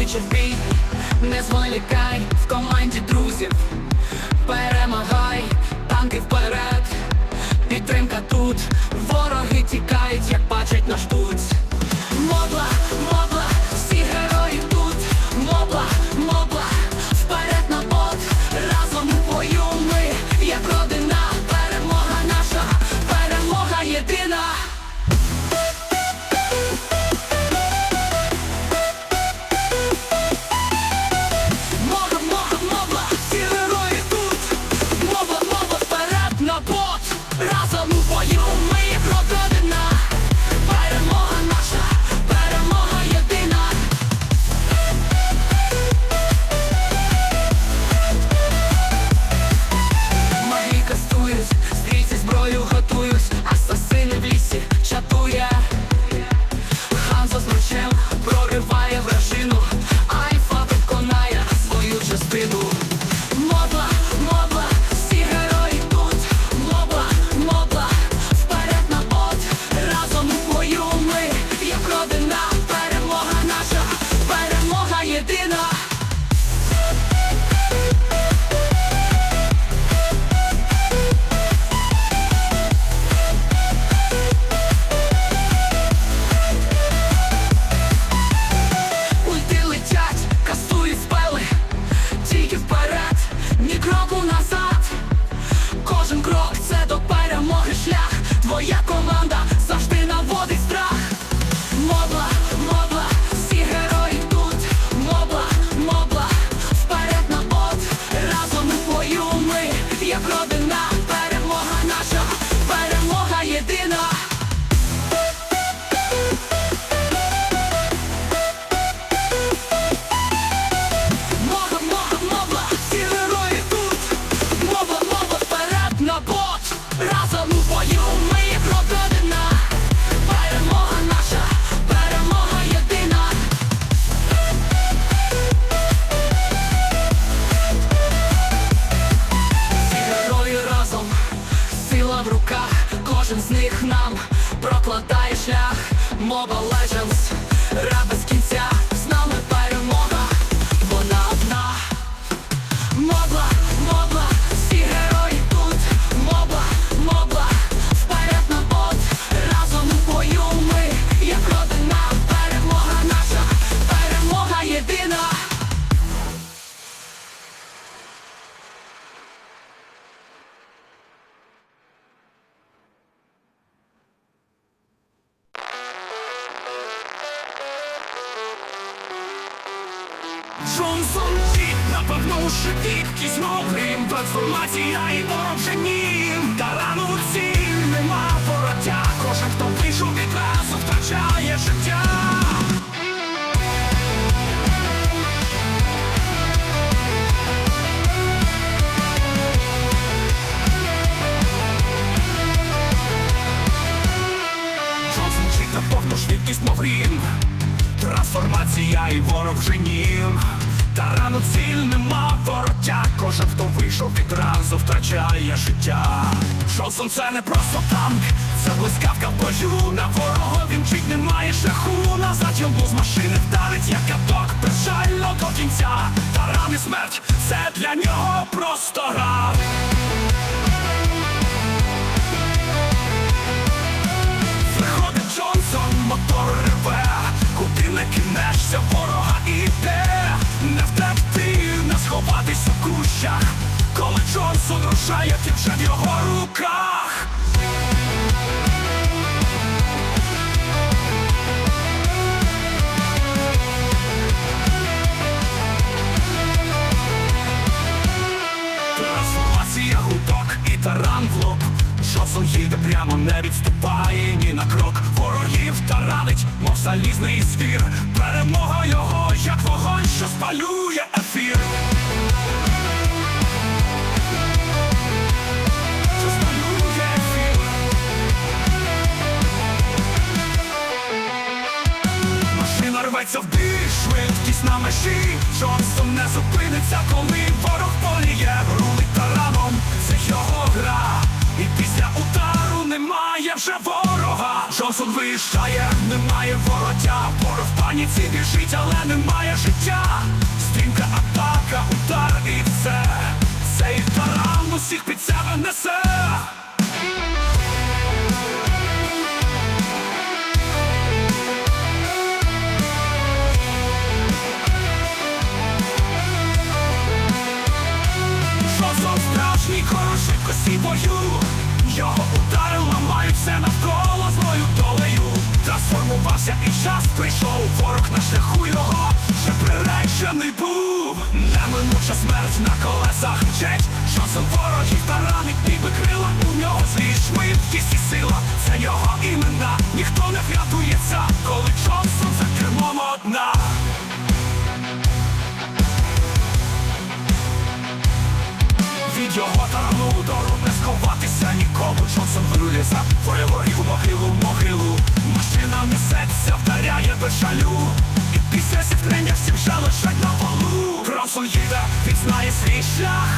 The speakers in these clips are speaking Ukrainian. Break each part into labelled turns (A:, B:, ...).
A: кличе в бій, не зволікай в команді друзів, перемагай, танки вперед, підтримка тут, вороги тікають, як бачать наш тут.
B: Джонсон Джіт, напевнувши кількість новим Трансформація і ворог вже нім Тарану ціль нема вороття Кожен, хто вийшов відразу, втрачає життя. Джонсон Джіт на повну швидкість мов грім Трансформація і ворог вже нім Та рано ціль нема вороття. Кожен, хто вийшов відразу, втрачає життя. Джонсон це не просто танк, це блискавка в На ворога вімчить немає шляху. Назад йому з машини вдарить, як каток. Безжально до кінця. Таран і смерть, це для нього просто гра Рушає, ти вже в його руках. Трансформація гудок і таран в лоб. Джонсон їде прямо, не відступає ні на крок. Ворогів таранить, мов залізний звір. Перемога його, як вогонь, що спалює ефір рветься в бій, швидкість на межі Джонсон не зупиниться, коли ворог поліє Рулить тараном, це його гра І після удару немає
A: вже ворога. Джонсон виїжджає, немає вороття. Ворог в паніці біжить, але немає життя. Стрімка атака, удар і все. Цей таран усіх під себе несе. Неминуча смерть на колесах мчить. Джонсон ворогів таранить, ніби крила. У нього злі швидкість і сила. Це його імена. Ніхто не врятується, коли Джонсон за кермом одна. Від його тарану удару не сховатися нікому Джонсон вирулє за ворогів у могилу, могилу Машина несеться, вдаряє без жалю Після зіткнення всіх вже на полу. Джонсон їде, він свій шлях.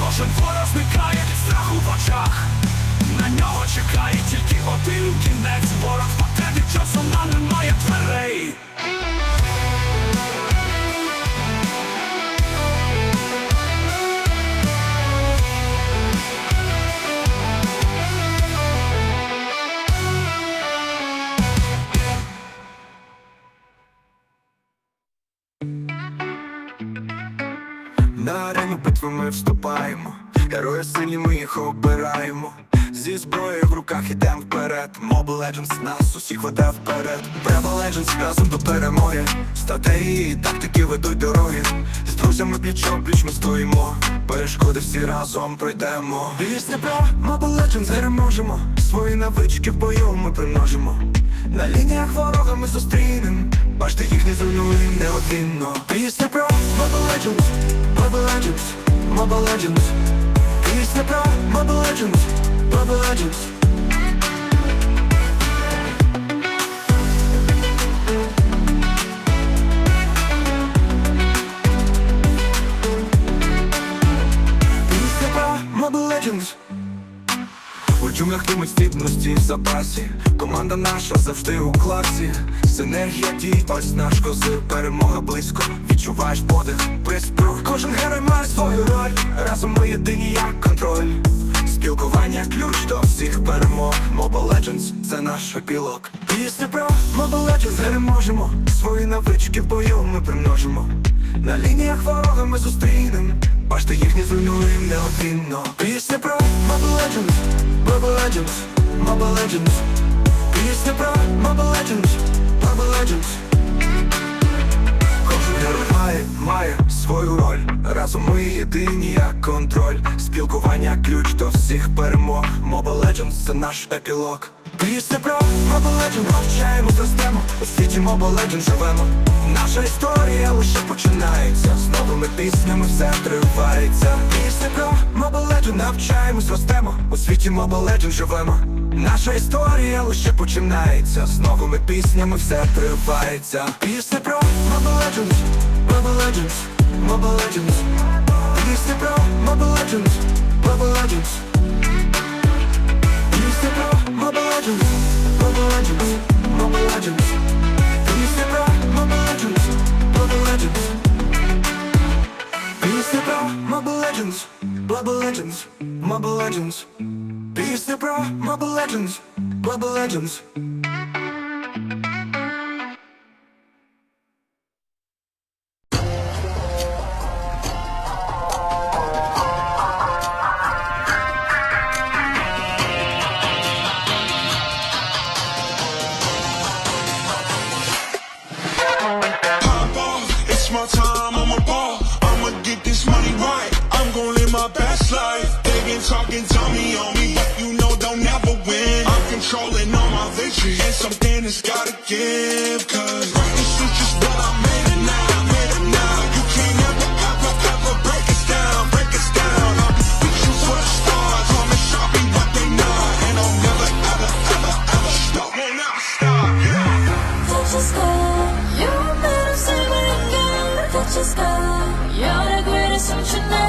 A: Кожен ворог зникає від страху в очах. На нього чекає тільки один кінець. Ворог впаде від Джонсона немає дверей
C: герої сильні ми їх обираємо. Зі зброєю в руках ідем вперед. Mobile Legends нас усіх веде вперед. Bravo Legends разом до перемоги. Стратегії і тактики ведуть дороги. З друзями пліч пліч ми стоїмо. Перешкоди всі разом пройдемо. Пісня про Mobile Legends переможемо. Свої навички в бою ми примножимо. На лініях ворога ми зустрінем. Бачите, їх не зруйнуємо неодмінно. Пісня про Mobile Legends, Mobile Legends, Mobile Legends. Пісня про Mobile Legends, Mobile Legends. Пісня про Mobile Legends. Джунглях тимуть здібності в запасі? Команда наша завжди у класі. Синергія дій, ось наш козир Перемога близько, відчуваєш подих Приспрух, кожен герой має свою роль. Разом ми єдині як контроль. Спілкування ключ до всіх перемог. Mobile Legends – це наш епілог. Пісня про Mobile Legends переможемо Свої навички в бою ми примножимо. На лініях ворога ми зустрінем Бачите, їх не зруйнуємо неодмінно Пісня про Mobile Legends Mobile Legends Mobile Legends. Пісня про Mobile Legends Mobile Legends. Кожен герой має, має свою роль. Разом ми єдині як контроль. Спілкування ключ до всіх перемог. Mobile Legends – це наш епілог Пісня про Legends Навчаємо зростемо У світі Legends живемо. Наша історія лише починається. З новими піснями все тривається. Пісня про Legends Навчаємо зростемо У світі Legends живемо. Наша історія лише починається. З новими піснями все тривається. Пісня про Mobile Legends Mobile Legends Mobile Legends. Пісня про Mobile Legends Mobile Пісня про Mobile Legends Mobile Legends Mobile Legends Пісня про Mobile Legends Mobile Legends Пісня про Mobile Legends Mobile Legends Mobile Legends Пісня про Mobile Legends Mobile Legends
D: my best life. They been talking, me on me, but you know they'll never win. I'm controlling all my victories, and something that's gotta give. Cause this is just what I made it now, made it now. You can't ever, ever, ever break us down, break us down. I'm reaching for the stars, I'm a shopping, but they not. And I'll never, ever, ever, ever stop. Won't stop, yeah.
E: touch your sky. You're a better singer again. Touch your sky. You're the greatest now. You and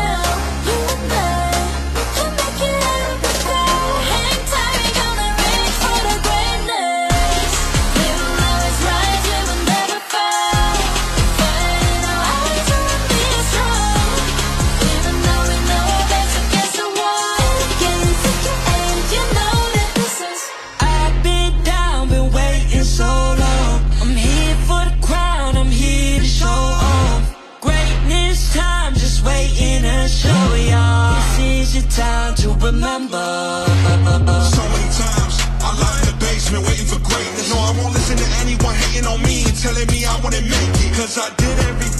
F: time to remember.
D: So many times I locked the basement waiting for greatness. No, I won't listen to anyone hating on me and telling me I wouldn't make it. Cause I did everything.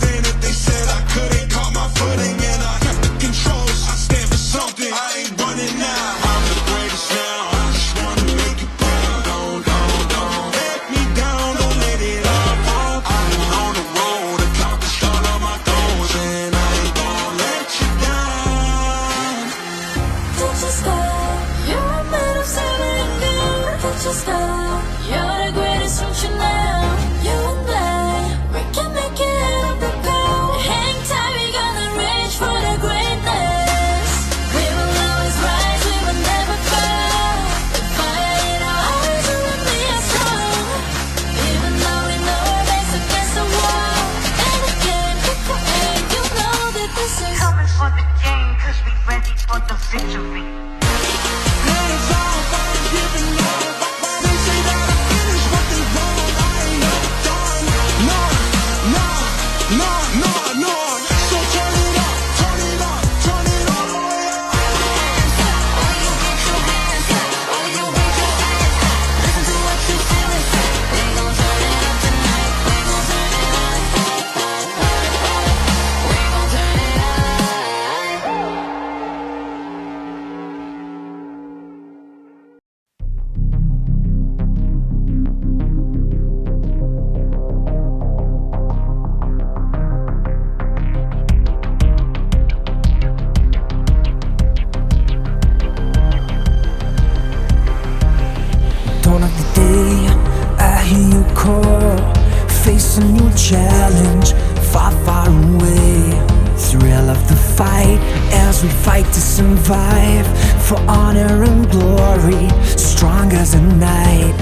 E: we
G: fight to survive for honor and glory, strong as a knight.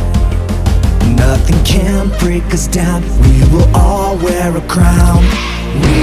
G: Nothing can break us down, we will all wear a crown. We